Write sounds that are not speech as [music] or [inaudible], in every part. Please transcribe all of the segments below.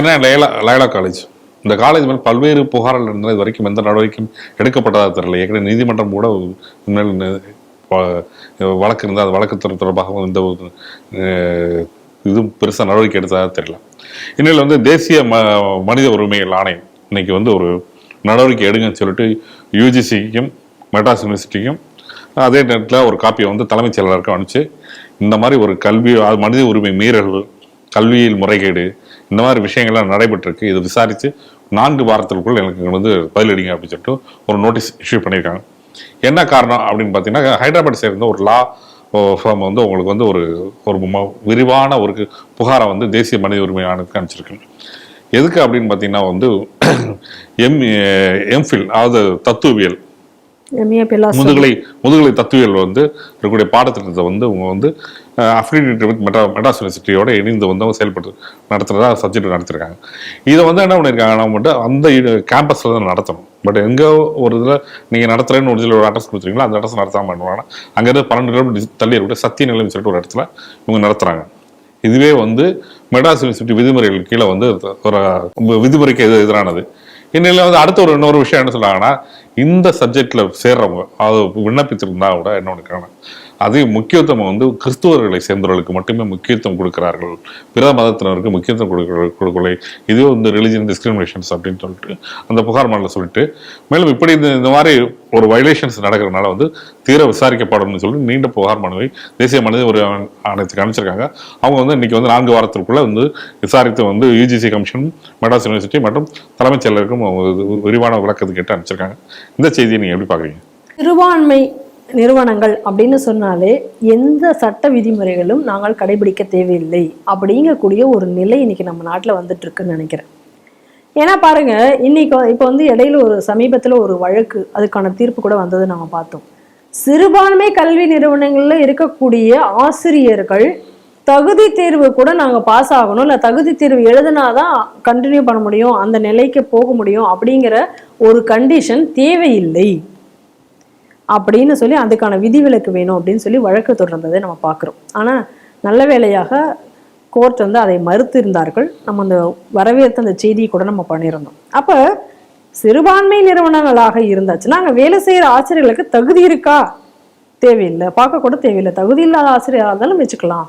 Chennai Loyola Loyola college இந்த college மேல் பல்வேறு புகார்கள் இருந்தால் இது வரைக்கும் எந்த நடவடிக்கையும் எடுக்கப்பட்டதாக தெரியல. ஏற்கனவே நீதிமன்றம் கூட இனிமேல் வழக்கு இருந்தால் அது வழக்கு தொடர்பாக இந்த ஒரு, இதுவும் பெருசாக நடவடிக்கை எடுத்ததாக தெரியல. இன்னும் வந்து தேசிய ம மனித உரிமைகள் ஆணையம் இன்னைக்கு வந்து ஒரு நடவடிக்கை எடுங்கன்னு சொல்லிட்டு யூஜிசிக்கும் மெட்ராஸ் யூனிவர்சிட்டிக்கும் அதே நேரத்தில் ஒரு காப்பியை வந்து தலைமைச் செயலாளருக்கு அனுப்பிச்சு இந்த மாதிரி ஒரு கல்வி அது மனித உரிமை மீறல்கள் கல்வியில் முறைகேடு இந்த மாதிரி விஷயங்கள்லாம் நடைபெற்றிருக்கு. இது விசாரித்து நான்கு வாரத்திற்குள் எனக்கு வந்து பதிலடிங்க அப்படின்னு சொல்லிட்டு ஒரு நோட்டீஸ் இஷ்யூ பண்ணியிருக்காங்க. என்ன காரணம் அப்படின்னு பார்த்தீங்கன்னா ஹைதராபாத் சேர்ந்த ஒரு லா ஃபார்ம் வந்து உங்களுக்கு வந்து ஒரு ஒரு விரிவான ஒரு புகாரை வந்து தேசிய மனித உரிமை ஆணையத்துக்கு அனுப்பிச்சிருக்கு எதுக்கு அப்படின்னு பார்த்தீங்கன்னா வந்து [clears throat] எம் எம்ஃபில் அதாவது தத்துவியல் முதுகலை முதுகலை தத்துவியல் வந்து இருக்கக்கூடிய பாடத்திட்டத்தை வந்து அவங்க வந்து அஃபிலியேட் வித் மெட்ரா மெட்ராஸ் யூனிவர்சிட்டியோட இணைந்து வந்து அவங்க செயல்பட்டு நடத்துறதா சப்ஜெக்ட் நடத்திருக்காங்க. இதை வந்து என்ன பண்ணியிருக்காங்கன்னா மட்டும் அந்த கேம்பஸில் தான் நடத்தணும். பட் எங்கே ஒரு இதில் நீங்கள் நடத்துறேன்னு ஒரு இதில் ஒரு அட்ரஸ் கொடுத்துருக்கீங்களோ அந்த அட்ரஸ் நடத்தாமல் பண்ணுவாங்கன்னா அங்கேருந்து பன்னெண்டு கிலோமீட்டர் தள்ளி இருக்கக்கூடிய சத்திய நிலையம் சொல்லிட்டு ஒரு இடத்துல இவங்க நடத்துகிறாங்க இதுவே வந்து மெட்ராஸ் யூனிவர்சிட்டி விதிமுறைகள் கீழே வந்து ஒரு விதிமுறைக்கு எது எதிரானது? இந்நிலையில் வந்து அடுத்த ஒரு இன்னொரு விஷயம் என்ன சொல்றாங்கன்னா இந்த சப்ஜெக்ட்ல சேர்றவங்க அது விண்ணப்பிச்சிருந்தா கூட என்ன ஒன்று அதே முக்கியத்துவம் வந்து கிறிஸ்துவர்களை சேர்ந்தவர்களுக்கு மட்டுமே முக்கியத்துவம் கொடுக்கிறார்கள். பிற மதத்தினருக்கு முக்கியத்துவம் கொடுக்கிற கொடுக்கலை இதுவே வந்து ரிலிஜியன் டிஸ்கிரிமினேஷன்ஸ் அப்படின்னு சொல்லிட்டு அந்த புகார் மண்டல சொல்லிட்டு மேலும் இப்படி இந்த இந்த மாதிரி ஒரு வயலேஷன்ஸ் நடக்கிறதுனால வந்து தீர விசாரிக்கப்படணும்னு சொல்லி நீண்ட புகார் மனுவை தேசிய மனித ஒரு ஆணையத்துக்கு அனுப்பிச்சிருக்காங்க. அவங்க வந்து இன்னைக்கு வந்து நான்கு வாரத்திற்குள்ள வந்து விசாரித்து வந்து யூஜிசி கமிஷன் மெட்ராஸ் யூனிவர்சிட்டி மற்றும் தலைமைச் செயலருக்கும் விரிவான விளக்கத்தை கேட்டு அனுப்பிச்சிருக்காங்க. இந்த செய்தியை நீங்கள் எப்படி பார்க்குறீங்க? சிறுபான்மை நிறுவனங்கள் அப்படின்னு சொன்னாலே எந்த சட்ட விதிமுறைகளும் நாங்கள் கடைபிடிக்க தேவையில்லை அப்படிங்கக்கூடிய ஒரு நிலை இன்னைக்கு நம்ம நாட்டில் வந்துட்டு இருக்குன்னு நினைக்கிறேன். ஏன்னா பாருங்க இன்னைக்கு இப்போ வந்து இடையில ஒரு சமீபத்தில் ஒரு வழக்கு அதுக்கான தீர்ப்பு கூட வந்தது நம்ம பார்த்தோம். சிறுபான்மை கல்வி நிறுவனங்களில் இருக்கக்கூடிய ஆசிரியர்கள் தகுதி தேர்வு கூட நாங்கள் பாஸ் ஆகணும் இல்லை தகுதி தேர்வு எழுதினாதான் கண்டினியூ பண்ண முடியும் அந்த நிலைக்கு போக முடியும் அப்படிங்கிற ஒரு கண்டிஷன் தேவையில்லை. அப்படின்னு சொல்லி அதுக்கான விதிவிலக்கு வேணும் அப்படின்னு சொல்லி வழக்கு தொடர்ந்ததை நம்ம பார்க்குறோம். ஆனால் நல்ல வேலையாக கோர்ட் வந்து அதை மறுத்து இருந்தார்கள் நம்ம அந்த வரவேற்ற அந்த செய்தியை கூட நம்ம பண்ணியிருந்தோம். அப்போ சிறுபான்மை நிறுவனங்களாக இருந்தாச்சுன்னா அங்கே வேலை செய்கிற ஆசிரியர்களுக்கு தகுதி இருக்கா? தேவையில்லை. பார்க்க கூட தேவையில்லை. தகுதி இல்லாத ஆசிரியராக இருந்தாலும் வச்சுக்கலாம்.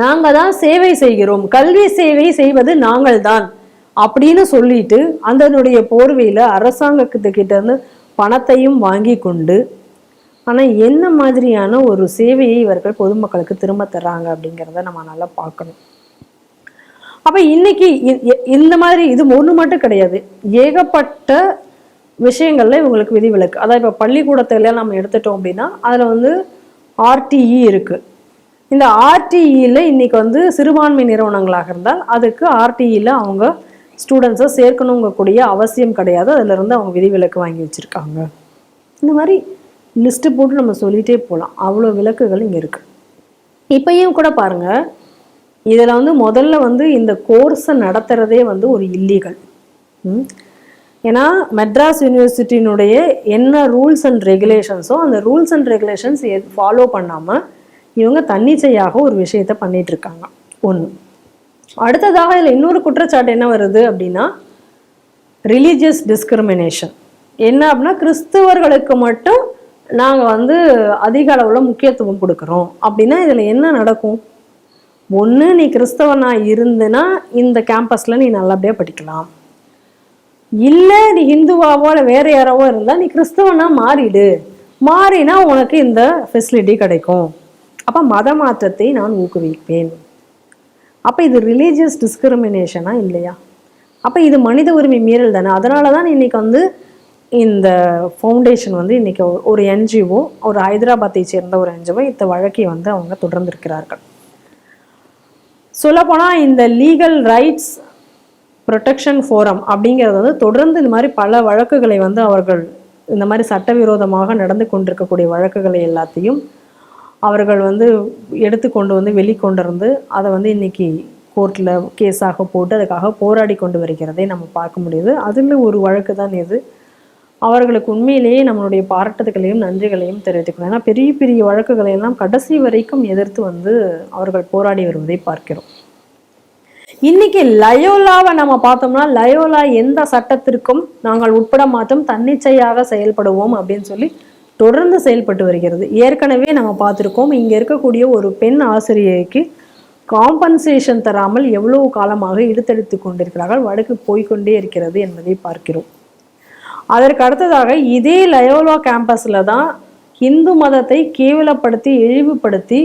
நாங்கள் தான் சேவை செய்கிறோம். கல்வி சேவை செய்வது நாங்கள் தான் அப்படின்னு சொல்லிட்டு அதனுடைய போர்வையில அரசாங்கத்துக்கிட்ட இருந்து பணத்தையும் வாங்கி கொண்டு ஆனா என்ன மாதிரியான ஒரு சேவையை இவர்கள் பொதுமக்களுக்கு திரும்ப தர்றாங்க அப்படிங்கிறத நம்ம நல்லா பார்க்கணும். அப்ப இன்னைக்கு இ- இந்த மாதிரி இது ஒண்ணு மட்டும் கிடையாது. ஏகப்பட்ட விஷயங்கள்ல இவங்களுக்கு விதிவிலக்கு. அதாவது இப்ப பள்ளிக்கூடத்துல நம்ம எடுத்துட்டோம் அப்படின்னா அதுல வந்து ஆர்டிஇ இருக்கு. இந்த ஆர்டிஇல இன்னைக்கு வந்து சிறுபான்மை நிறுவனங்களாக இருந்தால் அதுக்கு ஆர்டிஇயில் அவங்க ஸ்டூடெண்ட்ஸை சேர்க்கணுங்கக்கூடிய அவசியம் கிடையாது. அதிலிருந்து அவங்க விதிவிலக்கு வாங்கி வச்சிருக்காங்க. இந்த மாதிரி லிஸ்ட்டு போட்டு நம்ம சொல்லிகிட்டே போகலாம் அவ்வளோ விளக்குகள் இங்கே இருக்குது இப்பயும் கூட பாருங்க. இதில் வந்து முதல்ல வந்து இந்த கோர்ஸை நடத்துகிறதே வந்து ஒரு இல்லீகல். ஏன்னா மெட்ராஸ் யூனிவர்சிட்டியினுடைய என்ன ரூல்ஸ் அண்ட் ரெகுலேஷன்ஸோ அந்த ரூல்ஸ் அண்ட் ரெகுலேஷன்ஸ் ஃபாலோ பண்ணாமல் இவங்க தன்னிச்சையாக ஒரு விஷயத்த பண்ணிகிட்ருக்காங்க ஒன்று அடுத்ததாக இதில் இன்னொரு குற்றச்சாட்டு என்ன வருது அப்படின்னா ரிலீஜியஸ் டிஸ்கிரிமினேஷன் என்ன அப்படின்னா கிறிஸ்துவர்களுக்கு மட்டும் நாங்கள் வந்து அதிக அளவில் முக்கியத்துவம் கொடுக்குறோம். அப்படின்னா இதில் என்ன நடக்கும்? ஒன்று நீ கிறிஸ்தவனாக இருந்துன்னா இந்த கேம்பஸில் நீ நல்லபடியாக படிக்கலாம். இல்லை நீ ஹிந்துவாவோ இல்லை வேற யாராவோ இருந்தால் நீ கிறிஸ்தவனாக மாறிடு. மாறினா உனக்கு இந்த ஃபெசிலிட்டி கிடைக்கும். அப்போ மத மாற்றத்தை நான் ஊக்குவிப்பேன். அப்போ இது ரிலீஜியஸ் டிஸ்கிரிமினேஷனா இல்லையா? அப்போ இது மனித உரிமை மீறல் தானே? அதனால தான் இன்னைக்கு வந்து இந்த ஃபவுண்டேஷன் வந்து இன்னைக்கு ஒரு- ஒரு என்ஜிஓ ஒரு ஹைதராபாத்தை சேர்ந்த ஒரு என்ஜிஓ இந்த வழக்கை வந்து அவங்க தொடர்ந்திருக்கிறார்கள். சொல்லப்போனால் இந்த லீகல் ரைட்ஸ் ப்ரொடெக்ஷன் ஃபோரம் அப்படிங்கிறது வந்து தொடர்ந்து இந்த மாதிரி பல வழக்குகளை வந்து அவர்கள் இந்த மாதிரி சட்டவிரோதமாக நடந்து கொண்டிருக்கக்கூடிய வழக்குகளை எல்லாத்தையும் அவர்கள் வந்து எடுத்து கொண்டு வந்து வெளிக்கொண்டிருந்து அதை வந்து இன்றைக்கி கோர்ட்டில் கேஸாக போட்டு அதுக்காக போராடி கொண்டு வருகிறதை நம்ம பார்க்க முடியுது. அதில் ஒரு வழக்கு தான் இது. அவர்களுக்கு உண்மையிலேயே நம்மளுடைய பாராட்டுதல்களையும் நன்றிகளையும் தெரிவித்துக்கணும். ஏன்னா பெரிய பெரிய வழக்குகளை எல்லாம் கடைசி வரைக்கும் எதிர்த்து வந்து அவர்கள் போராடி வருவதை பார்க்கிறோம். இன்னைக்கு லயோலாவை நம்ம பார்த்தோம்னா லயோலா எந்த சட்டத்திற்கும் நாங்கள் உட்பட மாற்றம் தன்னிச்சையாக செயல்படுவோம் அப்படின்னு சொல்லி தொடர்ந்து செயல்பட்டு வருகிறது. ஏற்கனவே நம்ம பார்த்துருக்கோம் இங்க இருக்கக்கூடிய ஒரு பெண் ஆசிரியைக்கு காம்பன்சேஷன் தராமல் எவ்வளவு காலமாக இழுத்தடித்து கொண்டிருக்கிறார்கள் வழக்கு போய்க்கொண்டே இருக்கிறது என்பதை பார்க்கிறோம். அதற்கு அடுத்ததாக இதே லயோலா கேம்பஸ்ல தான் இந்து மதத்தை கேவலப்படுத்தி இழிவுபடுத்தி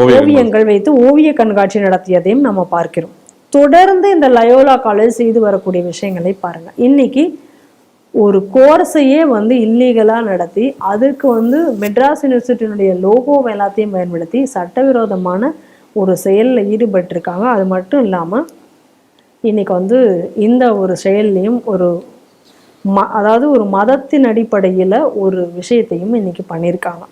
ஓவியங்கள். வைத்து ஓவிய கண்காட்சி நடத்தியதையும் நம்ம பார்க்கிறோம். தொடர்ந்து இந்த லயோலா காலேஜ் செய்து வரக்கூடிய விஷயங்களை பாருங்க. இன்னைக்கு ஒரு கோர்ஸையே வந்து இல்லீகலாக நடத்தி அதுக்கு வந்து மெட்ராஸ் யூனிவர்சிட்டியினுடைய லோகோ எல்லாத்தையும் பயன்படுத்தி சட்டவிரோதமான ஒரு செயலில் ஈடுபட்டிருக்காங்க. அது மட்டும் இல்லாமல் இன்னைக்கு வந்து இந்த ஒரு செயல்லையும் ஒரு ம அதாவது ஒரு மதத்தின் அடிப்படையில் ஒரு விஷயத்தையும் இன்னைக்கு பண்ணியிருக்காங்க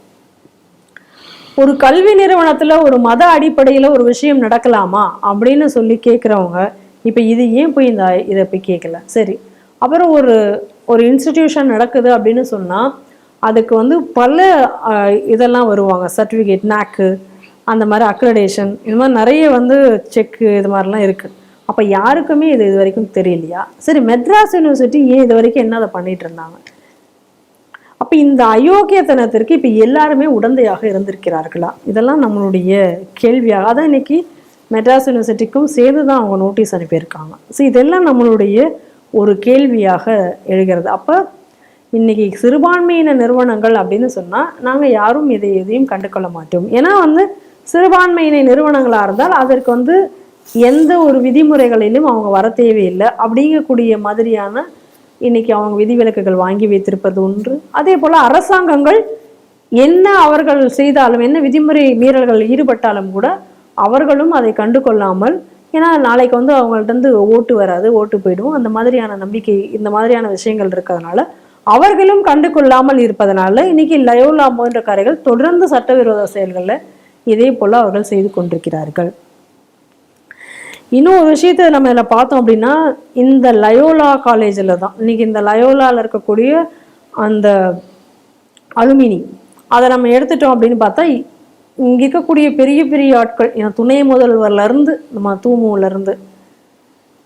ஒரு கல்வி நிறுவனத்தில் ஒரு மத அடிப்படையில் ஒரு விஷயம் நடக்கலாமா அப்படின்னு சொல்லி கேட்குறவங்க இப்போ இது ஏன் போய் இந்த இதை போய் கேட்கல சரி அப்புறம் ஒரு ஒரு இன்ஸ்டிடியூஷன் நடக்குது அப்படின்னு சொன்னால் அதுக்கு வந்து பல இதெல்லாம் வருவாங்க. சர்டிஃபிகேட் நாக்கு அந்த மாதிரி அக்ரடேஷன் இது மாதிரி நிறைய வந்து செக்கு இது மாதிரிலாம் இருக்கு. அப்போ யாருக்குமே இது இது வரைக்கும் தெரியலையா? சரி மெட்ராஸ் யூனிவர்சிட்டி ஏன் இது வரைக்கும் என்ன அதை பண்ணிட்டு இருந்தாங்க? அப்போ இந்த அயோக்கியத்தனத்திற்கு இப்போ எல்லாருமே உடந்தையாக இருந்திருக்கிறார்களா? இதெல்லாம் நம்மளுடைய கேள்வியாக. அதான் இன்னைக்கு மெட்ராஸ் யூனிவர்சிட்டிக்கும் சேர்த்து தான் அவங்க நோட்டீஸ் அனுப்பியிருக்காங்க. ஸோ இதெல்லாம் நம்மளுடைய ஒரு கேள்வியாக எழுகிறது. அப்போ இன்னைக்கு சிறுபான்மையின நிறுவனங்கள் அப்படின்னு சொன்னால் நாங்கள் யாரும் இதை எதையும் கண்டுக்கொள்ள மாட்டோம். ஏன்னா வந்து சிறுபான்மையின நிறுவனங்களாக இருந்தால் அதற்கு வந்து எந்த ஒரு விதிமுறைகளிலும் அவங்க வர தேவையில்லை. அப்படிங்கக்கூடிய மாதிரியான இன்னைக்கு அவங்க விதிவிலக்குகள் வாங்கி வைத்திருப்பது ஒன்று. அதே போல் அரசாங்கங்கள் என்ன அவர்கள் செய்தாலும் என்ன விதிமுறை மீறல்கள் ஈடுபட்டாலும் கூட அவர்களும் அதை கண்டு கொள்ளாமல் ஏன்னா நாளைக்கு வந்து அவங்கள்ட்ட இருந்து ஓட்டு வராது ஓட்டு போயிடும். அந்த மாதிரியான நம்பிக்கை இந்த மாதிரியான விஷயங்கள் இருக்கிறதுனால அவர்களும் கண்டு கொள்ளாமல் இருப்பதனால இன்னைக்கு லயோலா போன்ற கரைகள் தொடர்ந்து சட்டவிரோத செயல்களில் இதே போல் அவர்கள் செய்து கொண்டிருக்கிறார்கள். இன்னும் ஒரு விஷயத்தை நம்ம இதில் பார்த்தோம் அப்படின்னா இந்த லயோலா காலேஜில் தான் இன்னைக்கு இந்த லயோலாவில் இருக்கக்கூடிய அந்த அலுமினி அதை நம்ம எடுத்துட்டோம் அப்படின்னு பார்த்தா இங்கே இருக்கக்கூடிய பெரிய பெரிய ஆட்கள் ஏன்னா துணை முதல்வர்லேருந்து நம்ம தூமுலேருந்து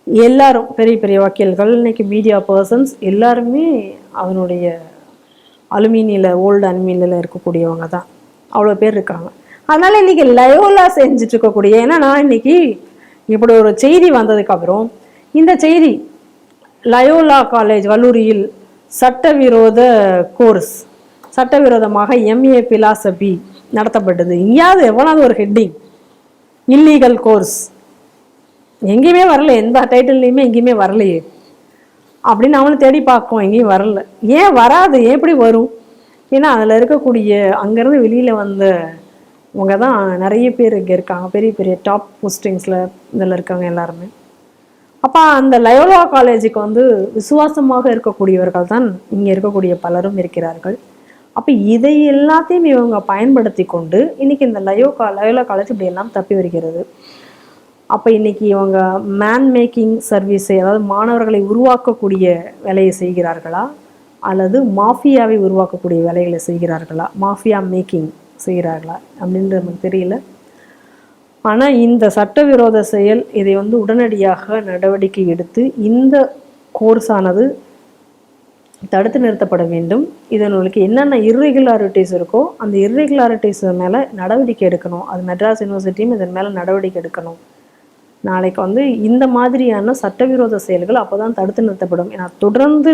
எல்லாரும் பெரிய பெரிய வக்கீல்கள் இன்னைக்கு மீடியா பர்சன்ஸ் எல்லாருமே அவனுடைய அலுமினியில் ஓல்டு அலுமினியில் இருக்கக்கூடியவங்க தான். அவ்வளோ பேர் இருக்காங்க. அதனால் இன்னைக்கு லயோலா செஞ்சுட்டு இருக்கக்கூடிய ஏன்னா நான் இன்றைக்கி இப்படி ஒரு செய்தி வந்ததுக்கப்புறம் இந்த செய்தி லயோலா காலேஜ் வல்லூரியில் சட்டவிரோத கோர்ஸ் சட்டவிரோதமாக எம்ஏ பிலாசபி நடத்தப்பட்டது. எங்கேயாவது எவ்வளவு ஒரு ஹெட்டிங் இல்லீகல் கோர்ஸ் எங்கேயுமே வரல எந்த டைட்டில்லையுமே எங்கேயுமே வரலையே. அப்படின்னு அவனை தேடி பார்க்கும் எங்கேயும் வரல. ஏன் வராது? ஏன் எப்படி வரும்? ஏன்னா அதில் இருக்கக்கூடிய அங்கேருந்து வெளியில் வந்த அவங்க தான் நிறைய பேர் இங்கே இருக்காங்க. பெரிய பெரிய டாப் போஸ்டிங்ஸில் இதில் இருக்காங்க எல்லாருமே. அப்போ அந்த லயோலா காலேஜுக்கு வந்து விசுவாசமாக இருக்கக்கூடியவர்கள் தான் இங்கே இருக்கக்கூடிய பலரும் இருக்கிறார்கள். அப்போ இதை எல்லாத்தையும் இவங்க பயன்படுத்தி கொண்டு இன்னைக்கு இந்த லயோ கா லயோலா காலேஜ் இப்படி எல்லாம் தப்பி வருகிறது. அப்போ இன்னைக்கு இவங்க மேன் மேக்கிங் சர்வீஸை அதாவது மாணவர்களை உருவாக்கக்கூடிய வேலையை செய்கிறார்களா? அல்லது மாஃபியாவை உருவாக்கக்கூடிய வேலைகளை செய்கிறார்களா? Mafia making செய்கிறார்களா? அப்படின்றது நமக்கு தெரியல. ஆனால் இந்த சட்டவிரோத செயல் இதை வந்து உடனடியாக நடவடிக்கை எடுத்து இந்த கோர்ஸ் ஆனது தடுத்து நிறுத்தப்பட வேண்டும். இதனுக்கு என்னென்ன இர்ரெகுலாரிட்டிஸ் இருக்கோ அந்த இர்ரெகுலாரிட்டிஸ் மேலே நடவடிக்கை எடுக்கணும். அது மெட்ராஸ் யூனிவர்சிட்டியும் இதன் மேலே நடவடிக்கை எடுக்கணும். நாளைக்கு வந்து இந்த மாதிரியான சட்டவிரோத செயல்கள் அப்போ தான் தடுத்து நிறுத்தப்படும். ஏன்னா தொடர்ந்து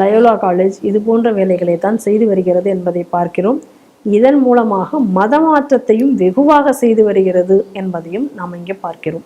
லயோலா காலேஜ் இது போன்ற வேலைகளை தான் செய்து வருகிறது என்பதை பார்க்கிறோம். இதன் மூலமாக மதமாற்றத்தையும் வெகுவாக செய்து வருகிறது என்பதையும் நாம் இங்கே பார்க்கிறோம்.